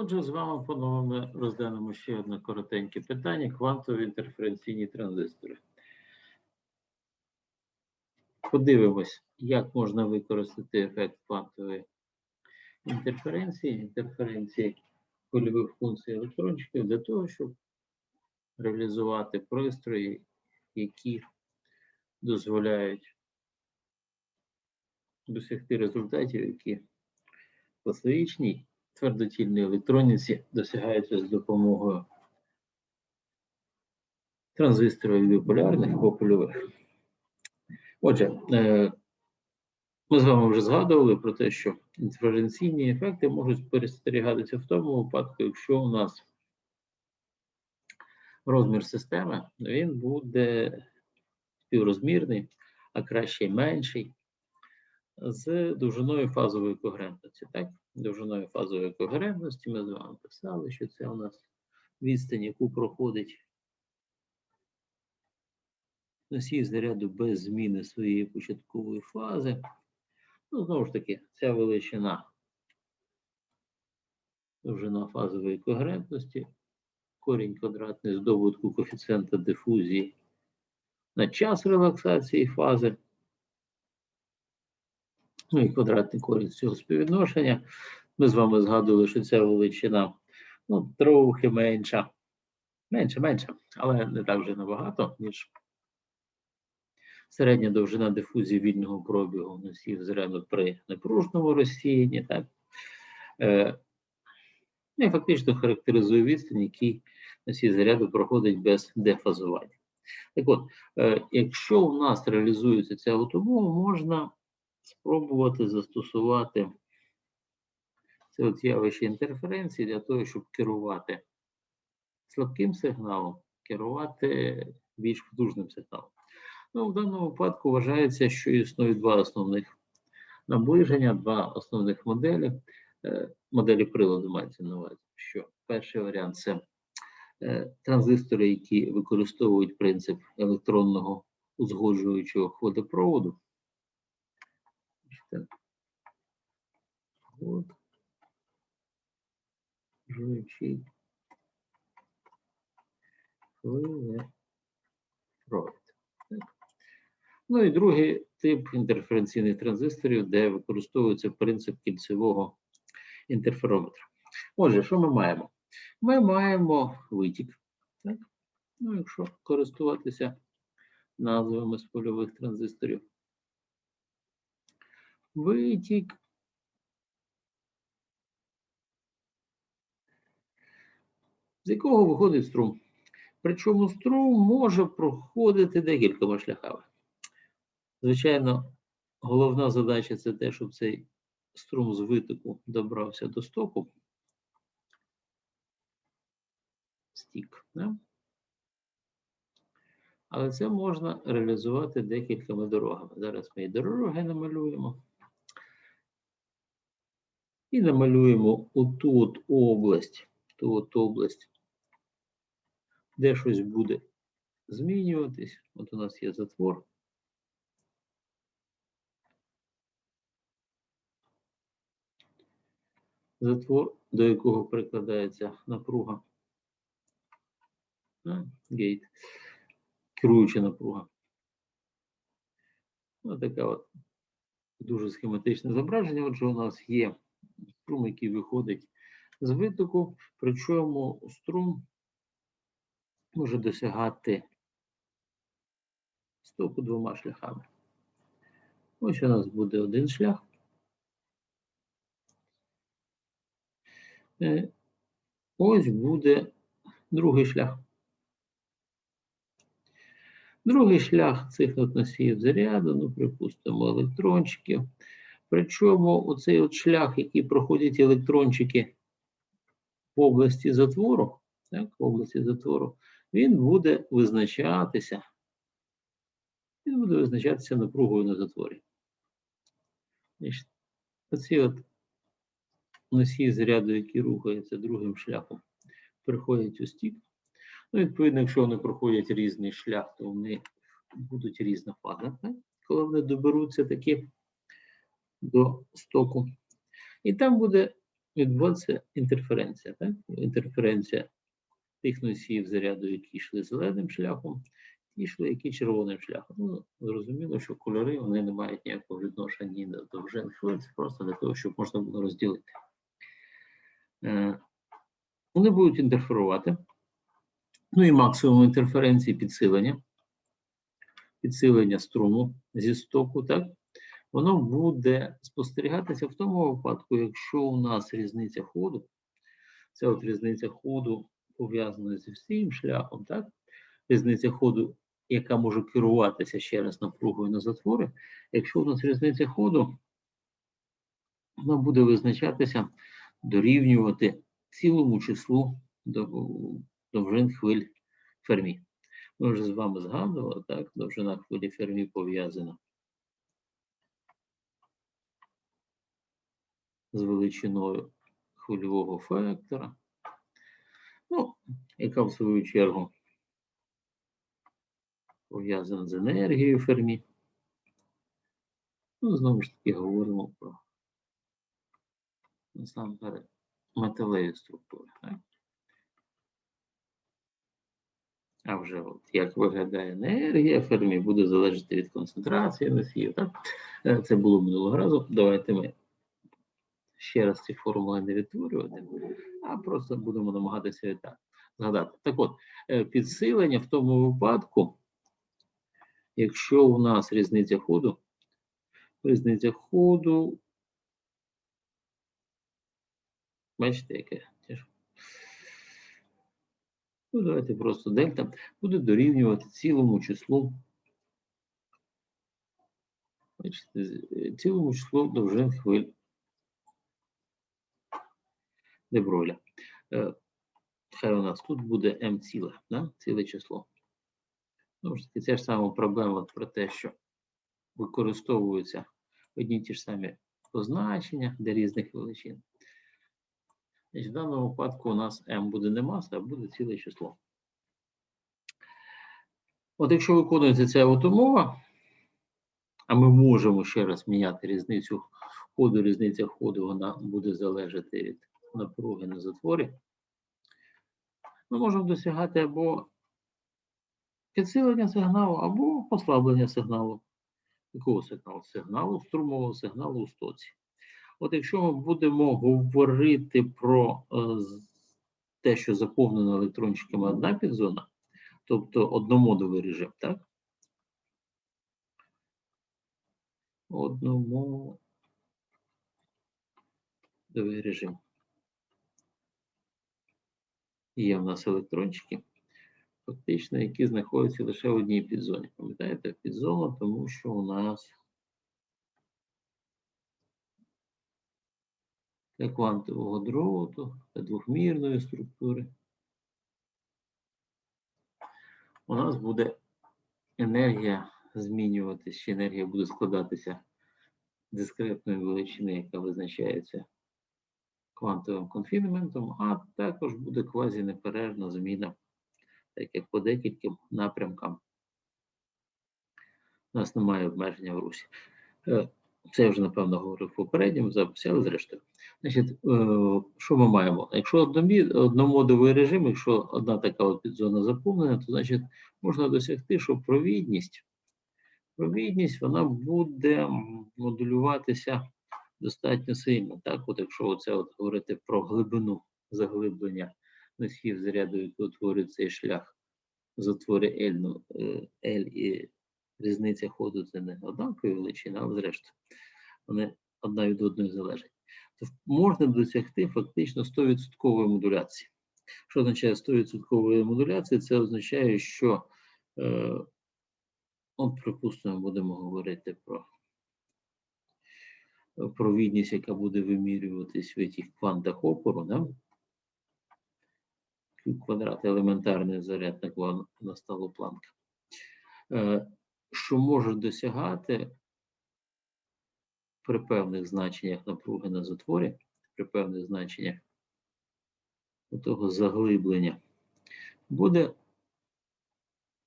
Отже, з вами по-новому розглянемо ще одне коротеньке питання: квантові інтерференційні транзистори. Подивимось, як можна використати ефект квантової інтерференції, інтерференції польових функцій електрончиків для того, щоб реалізувати пристрої, які дозволяють досягти результатів, які в класичній твердотільній електроніці досягаються з допомогою транзисторів біполярних або польових. Отже, е, ми з вами вже згадували про те, що інтерференційні ефекти можуть спостерігатися в тому випадку, якщо у нас розмір системи він буде співрозмірний, а краще й менший, з довжиною фазової когерентності. Так? Довжиною фазової когерентності ми з вами писали, що це у нас відстань, яку проходить носій заряду без зміни своєї початкової фази. Ну, знову ж таки, ця величина довжина фазової когерентності, корінь квадратний з добутку коефіцієнта дифузії на час релаксації фази. Ну і квадратний корінь цього співвідношення. Ми з вами згадували, що ця величина ну, трохи менша. Менше, менше, але не так вже набагато, ніж середня довжина дифузії вільного пробігу носів заряду при напружному розсіянні. Так? Е, ну, і фактично характеризує відстань, який носій заряду проходить без дефазування. Так от, е, якщо у нас реалізується ця умова, можна спробувати застосувати це от явище інтерференції для того, щоб керувати слабким сигналом, керувати більш потужним сигналом. Ну, в даному випадку вважається, що існує два основних наближення, два основних моделі. Е, моделі приладу мається на увазі, що перший варіант це е, транзистори, які використовують принцип електронного узгоджуючого водопроводу. От. Жуючий хвилепровід. Ну і другий тип інтерференційних транзисторів, де використовується принцип кільцевого інтерферометра. Отже, що ми маємо? Ми маємо витік. Так? Ну, якщо користуватися назвами з польових транзисторів. Витік. З якого виходить струм? Причому струм може проходити декількома шляхами. Звичайно, головна задача це те, щоб цей струм з витоку добрався до стоку. Стік. Да? Але це можна реалізувати декількома дорогами. Зараз ми і дороги намалюємо. І намалюємо оту от область, ту от область, де щось буде змінюватись. От у нас є затвор. Затвор, до якого прикладається напруга. Гейт, керуюча напруга. Ось таке от дуже схематичне зображення. Отже, у нас є струм, який виходить з витоку, причому струм може досягати стоку двома шляхами. Ось у нас буде один шлях. Е, ось буде другий шлях. Другий шлях цих носіїв заряду, ну, припустимо, електрончиків. Причому оцей от шлях, який проходять електрончики в області затвору, так, в області затвору, він буде визначатися. Він буде визначатися напругою на затворі. Оці от носії заряду, які рухаються другим шляхом, приходять у стік. Ну, відповідно, якщо вони проходять різний шлях, то вони будуть різна фаза. Коли вони доберуться таки до стоку. І там буде відбувається інтерференція. Так? Інтерференція тих носіїв заряду, які йшли зеленим шляхом, ті йшли, які червоним шляхом. Ну, зрозуміло, що кольори вони не мають ніякого відношення ні до довжин хвиль, просто для того, щоб можна було розділити. Е, Вони будуть інтерферувати. Ну і максимум інтерференції підсилення. Підсилення струму зі стоку, так? Воно буде спостерігатися в тому випадку, якщо у нас різниця ходу, це от різниця ходу пов'язана зі всім шляхом, так? Різниця ходу, яка може керуватися ще раз напругою на затвори. Якщо у нас різниця ходу, вона буде визначатися, дорівнювати цілому числу дов- довжин хвиль Фермі. Ми вже з вами згадували, так, довжина хвилі Фермі пов'язана з величиною хвильового фактора, ну, яка в свою чергу пов'язана з енергією Фермі. Ну, знову ж таки, говоримо про насамперед металеві структури. А вже от як виглядає енергія Фермі, буде залежати від концентрації носіїв. Так? Е, Це було минулого разу. Давайте ми ще раз ці формули не відтворювати, а просто будемо намагатися відта- згадати. Так от, е, підсилення в тому випадку, якщо у нас різниця ходу, різниця ходу, бачите, яке. Ну, давайте просто дельта буде дорівнювати цілому числу. Е, цілому числу довжин хвиль Деброля. Е, Хай у нас тут буде m ціле, да? ціле число. Знову ж таки, це ж саме проблема про те, що використовуються одні ті ж самі позначення для різних величин. В даному випадку у нас m буде не маса, а буде ціле число. От якщо виконується ця от умова, а ми можемо ще раз міняти різницю ходу, різниця ходу, вона буде залежати від напруги на затворі, ми можемо досягати або підсилення сигналу, або послаблення сигналу. Якого сигналу? Сигналу, струмового сигналу у стоці. От якщо ми будемо говорити про е, те, що заповнено електрончиками одна підзона, тобто одномодовий режим, так? Одномодовий режим. Є в нас електрончики, фактично, які знаходяться лише в одній підзоні. Пам'ятаєте, підзона, тому що у нас для квантового дроту, для двохмірної структури. У нас буде енергія змінюватися, енергія буде складатися дискретної величини, яка визначається квантовим конфінементом, а також буде квазінеперервна зміна, так як по декільким напрямкам. У нас немає обмеження в русі. Е, Це я вже, напевно, говорив в попередньому записі, але зрештою. Значить, е, що ми маємо? Якщо одномодовий режим, якщо одна така от підзона заповнена, то значить можна досягти, що провідність, провідність вона буде модулюватися достатньо сильно. Так, от якщо оце от говорити про глибину заглиблення носів заряду, який утворює цей шлях в затворі L, ну, е, L і різниця ходу це не однакові величини, але зрештою вони одна від одної залежать. То можна досягти фактично 100% модуляції. Що означає 100% модуляції? Це означає, що, е, от, припустимо, будемо говорити про провідність, яка буде вимірюватись в цих квантах опору, да? Квадрат елементарний заряд на, кван- планка. Е, що може досягати при певних значеннях напруги на затворі, при певних значеннях того заглиблення, буде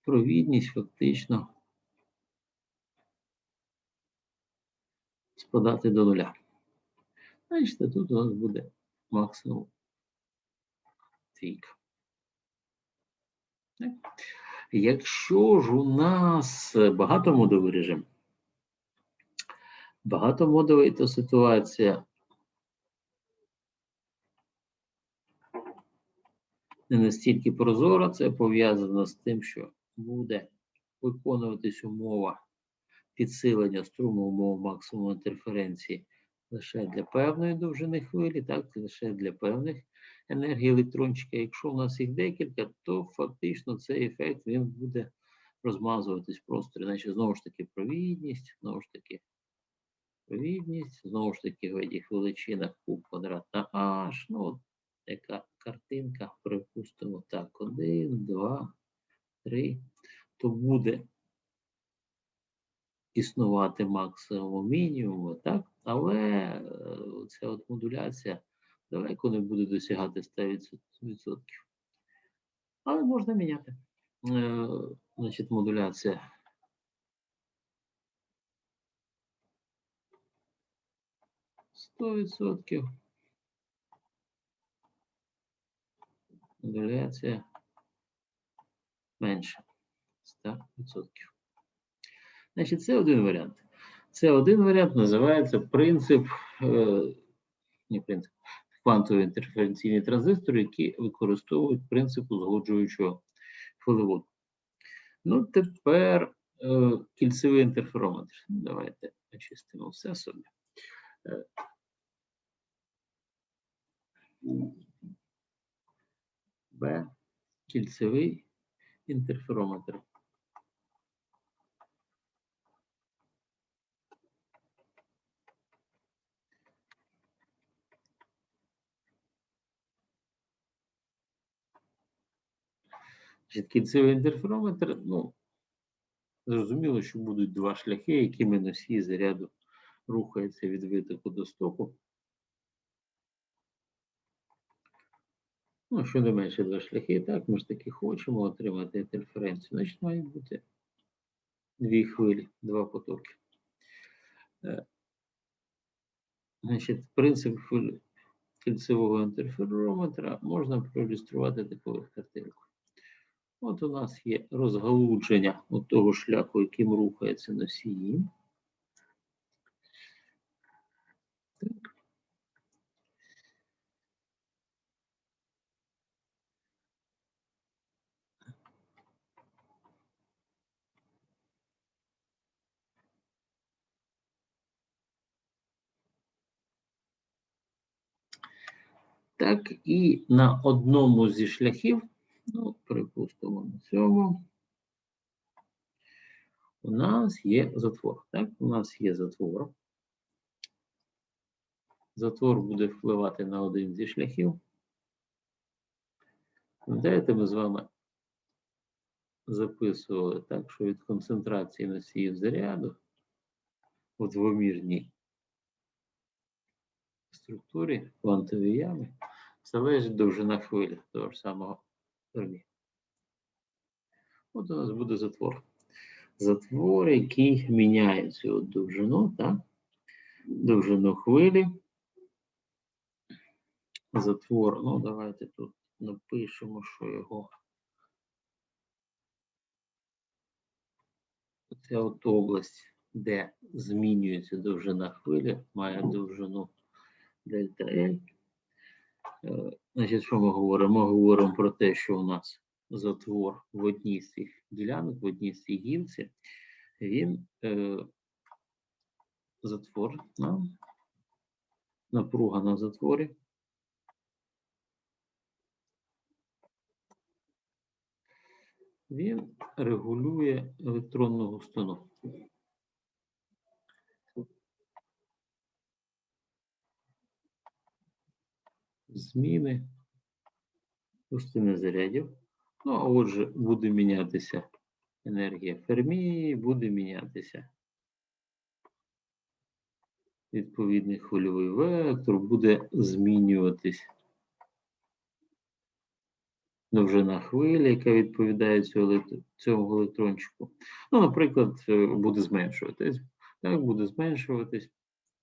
провідність фактично спадати до нуля. Значить, тут у нас буде максимум трійка. Якщо ж у нас багатомодовий режим, багатомодовий, то ситуація не настільки прозора, це пов'язано з тим, що буде виконуватись умова підсилення струму умов максимуму інтерференції лише для певної довжини хвилі, так, лише для певних енергій електрончика. Якщо у нас їх декілька, то фактично цей ефект він буде розмазуватись просторі. Значить, знову ж таки, провідність, знову ж таки, провідність, знову ж таки, в этих величинах Q квадрат на H. Ну, от яка картинка, припустимо, так, один, два, три, то буде існувати максимум мінімуму, так? Але е, ця от модуляція далеко не буде досягати 100%. Але можна міняти. Е, Значить, модуляція. Сто відсотків. Модуляція менше 100%. Значить, це один варіант. Це один варіант називається принцип, не принцип, квантовий інтерференційний транзистор, які використовують принцип узгоджуючого хвилеводу. Ну, тепер е, кільцевий інтерферометр. Давайте очистимо все собі. Е, Б. Кільцевий інтерферометр. Кінцевий інтерферометр, ну, зрозуміло, що будуть два шляхи, якими носій заряду рухається від витоку до стоку. Ну, щонайменше два шляхи, так, ми ж таки хочемо отримати інтерференцію, значить має бути дві хвилі, два потоки. Е, Значить, принцип кільцевого інтерферометра можна проілюструвати такою картинкою. От у нас є розгалудження от того шляху, яким рухається носії. Так. Так, і на одному зі шляхів, ну, припустимо, на цьому, у нас є затвор. Так, у нас є затвор. Затвор буде впливати на один зі шляхів. Пам'ятаєте, ми з вами записували так, що від концентрації носіїв заряду у двомірній структурі квантової ями залежить довжина хвилі того ж самого Фермі. От у нас буде затвор. Затвор, який міняє цю довжину, так? довжину хвилі. Затвор, ну давайте тут напишемо, що його. Ця от область, де змінюється довжина хвилі, має довжину дельта L. Значить, що ми говоримо? Ми говоримо про те, що у нас затвор в одній з цих ділянок, в одній з цих гілці, він е, затвор, да? напруга на затворі. Він регулює електронну густину. Зміни густини зарядів. Ну, а отже, буде мінятися енергія Фермі, буде мінятися відповідний хвильовий вектор, буде змінюватись довжина хвилі, яка відповідає цьому, електрончику. Ну, наприклад, е, буде зменшуватись. Так, буде зменшуватись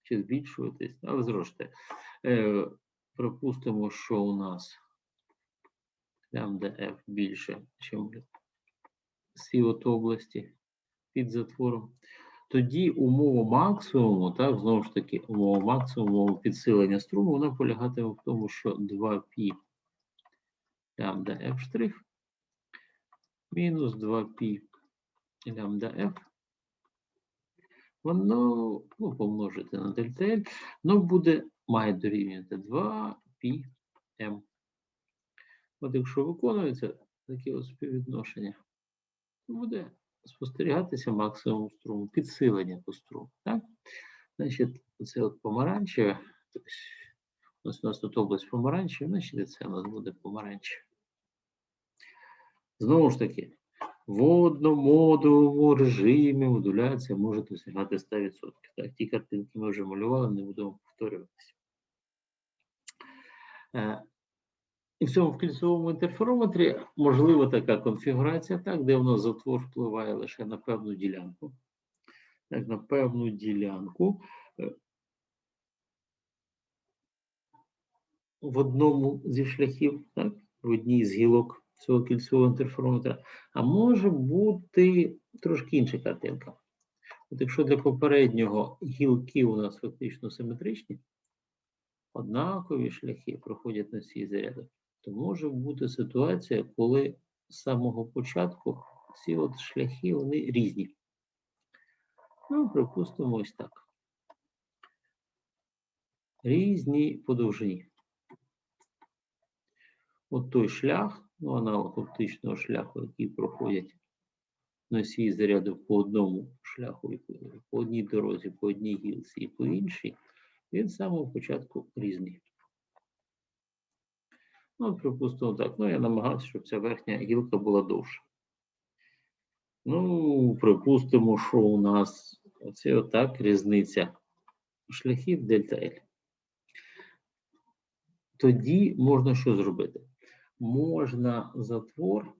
чи збільшуватись, але зрозумійте, припустимо, що у нас F більше, ніж ці от області під затвором. Тоді умова максимуму, так, знову ж таки, умова максимуму підсилення струму, вона полягатиме в тому, що 2π лямбда F штрих мінус 2π лямбда F воно ну, помножити на дельта L, ну буде, має дорівнювати 2 π m. От якщо виконується таке от співвідношення, то буде спостерігатися максимум струму, підсилення по струму. Так? Значить, це от помаранчеве, ось у нас тут область помаранчева, значить це у нас буде помаранчеве. Знову ж таки, в одномодовому режимі модуляція може досягати 100%. Так, ті картинки ми вже малювали, не будемо повторюватися. Е, І в цьому кільцевому інтерферометрі можлива така конфігурація, так, де у нас затвор впливає лише на певну ділянку. Так, на певну ділянку. Е, В одному зі шляхів, так, в одній з гілок цього кільцевого інтерферометра, а може бути трошки інша картинка. От якщо для попереднього гілки у нас фактично симетричні, однакові шляхи проходять на цій заряди, то може бути ситуація, коли з самого початку ці от шляхи вони різні. Ну, припустимо ось так. Різні по довжині. От той шлях, ну, аналог оптичного шляху, який проходять носії заряду по одному шляху, по одній дорозі, по одній гілці і по іншій, він з самого початку різний. Ну, припустимо так. Ну, я намагався, щоб ця верхня гілка була довша. Ну, припустимо, що у нас оце отак різниця шляхів дельта L. Тоді можна що зробити? Можна затвор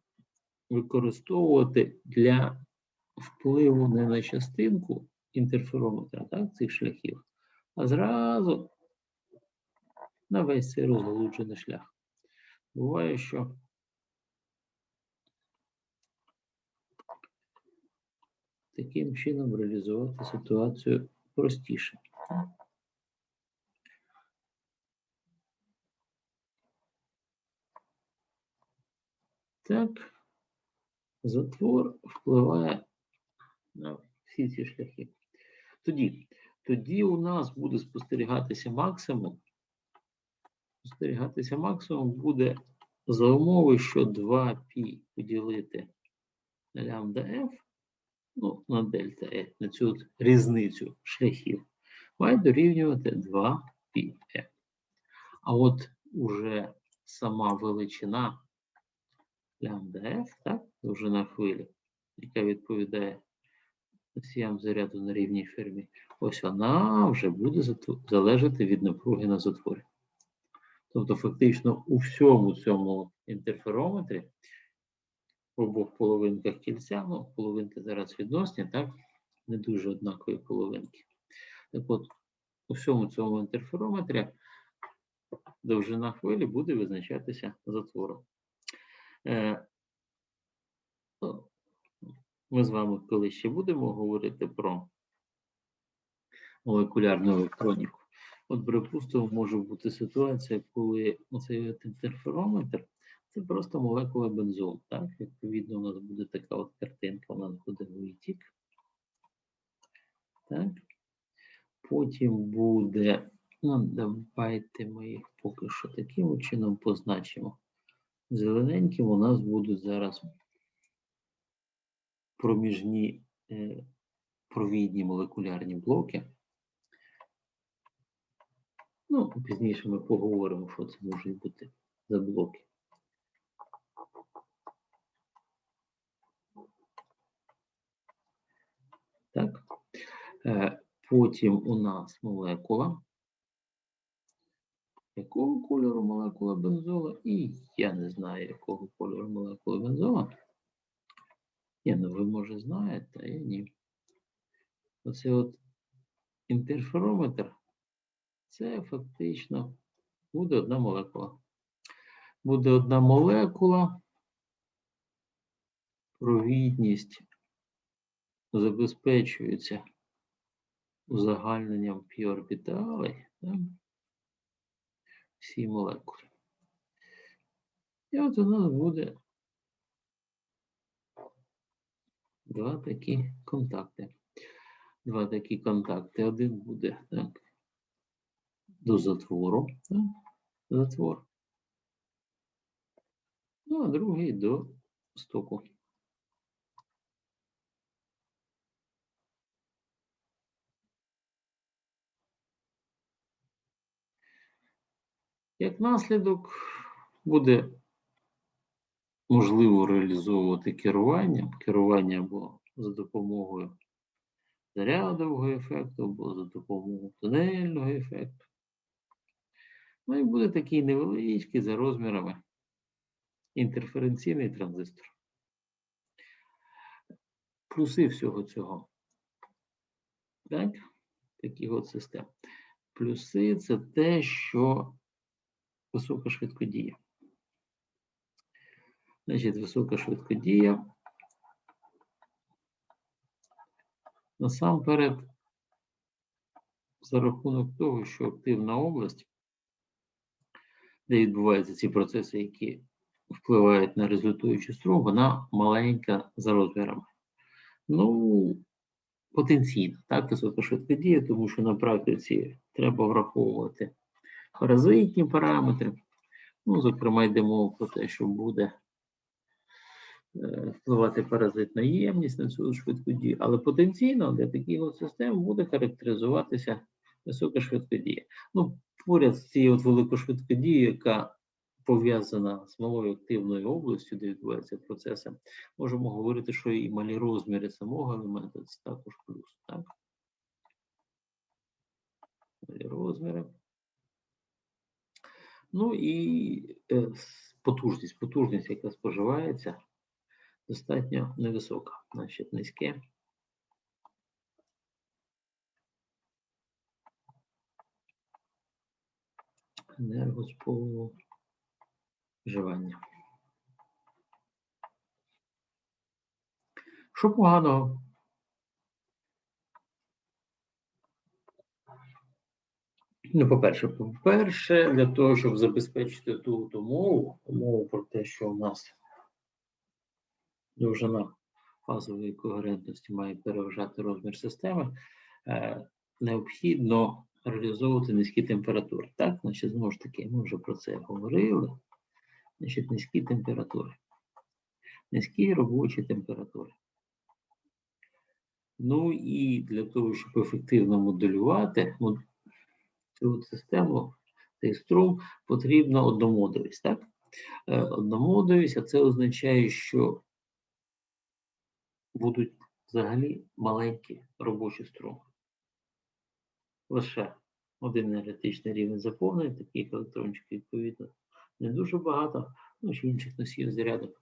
використовувати для впливу не на частинку інтерферометра, так, цих шляхів, а зразу на весь цей розгалуджений шлях. Буває, що таким чином реалізувати ситуацію простіше. Так, затвор впливає на всі ці шляхи. Тоді, тоді у нас буде спостерігатися максимум. Спостерігатися максимум буде за умови, що 2π поділити на лямбда f, ну, на дельта F, на цю різницю шляхів, має дорівнювати 2π. А от уже сама величина лямбда F, так, довжина хвилі, яка відповідає носіям заряду на рівній фермі, ось вона вже буде залежати від напруги на затворі. Тобто, фактично, у всьому цьому інтерферометрі в обох половинках кільця, ну, половинки зараз відносні, так, не дуже однакові половинки. Так от, у всьому цьому інтерферометрі довжина хвилі буде визначатися затвором. Ми з вами коли ще будемо говорити про молекулярну електроніку. От, припустимо, може бути ситуація, коли цей інтерферометр це просто молекула бензолу. Так? Відповідно, у нас буде така от картинка, у нас буде витік. Так? Потім буде, ну, давайте ми їх поки що таким чином позначимо. Зелененьким у нас будуть зараз проміжні е, провідні молекулярні блоки. Ну, пізніше ми поговоримо, що це можуть бути за блоки. Так. Е, потім у нас молекула. Якого кольору молекула бензола? І я не знаю, якого кольору молекула бензола. Ні, ну ви, може, знаєте, а я ні. Оце от інтерферометр це фактично Буде одна молекула. Буде одна молекула. Провідність забезпечується узагальненням пі-орбіталей. Всі молекули. І от у нас буде два такі контакти. Два такі контакти. Один буде так, до затвору. Так, затвор. Ну, а другий до стоку. Як наслідок буде можливо реалізовувати керування, керування або за допомогою зарядового ефекту, або за допомогою тунельного ефекту. Ну і буде такий невеличкий за розмірами інтерференційний транзистор. Плюси всього цього. Так, таких от систем. Плюси це те, що висока швидкодія. Значить, висока швидкодія. Насамперед, за рахунок того, що активна область, де відбуваються ці процеси, які впливають на результуючий струм, вона маленька за розмірами. Ну, потенційно, так, висока швидкодія, тому що на практиці треба враховувати паразитні параметри. Ну, зокрема, йде мова про те, що буде впливати паразитна ємність на цю швидкодію, але потенційно для таких систем буде характеризуватися висока швидкодія. Ну, поряд з цією от великошвидкодією, яка пов'язана з малою активною областю, де відбуваються процеси, можемо говорити, що і малі розміри самого елемента це також плюс. Так? Малі розміри. Ну і е, потужність, потужність, яка споживається, достатньо невисока, значить низьке. Енергоспоживання. Що поганого? Ну, по-перше, по-перше, для того, щоб забезпечити ту умову, умову про те, що у нас довжина фазової когерентності має переважати розмір системи, е, необхідно реалізовувати низькі температури. Так, значить, знову ж таки, ми вже про це говорили. Значить, низькі температури. Низькі робочі температури. Ну і для того, щоб ефективно моделювати цю систему, цей струм, потрібна одномодовість. Так? Е, Одномодовість, а це означає, що будуть взагалі маленькі робочі струми. Лише один енергетичний рівень заповнений, таких електрончиків, відповідно, не дуже багато, ну ще інших носіїв заряду.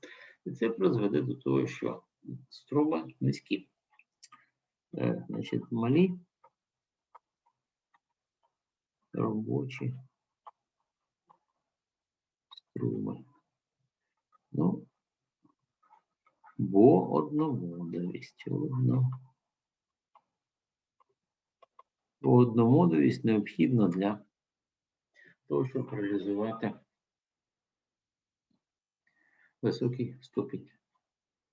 І це призведе до того, що струми низькі. Е, Значить, малі робочі струми. Ну, бо одномодовість. Одно. Бо одномодовість необхідна для того, щоб реалізувати високий ступінь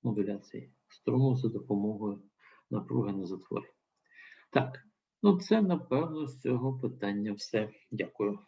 модуляції струму за допомогою напруги на затворі. Так, ну це напевно з цього питання все. Дякую.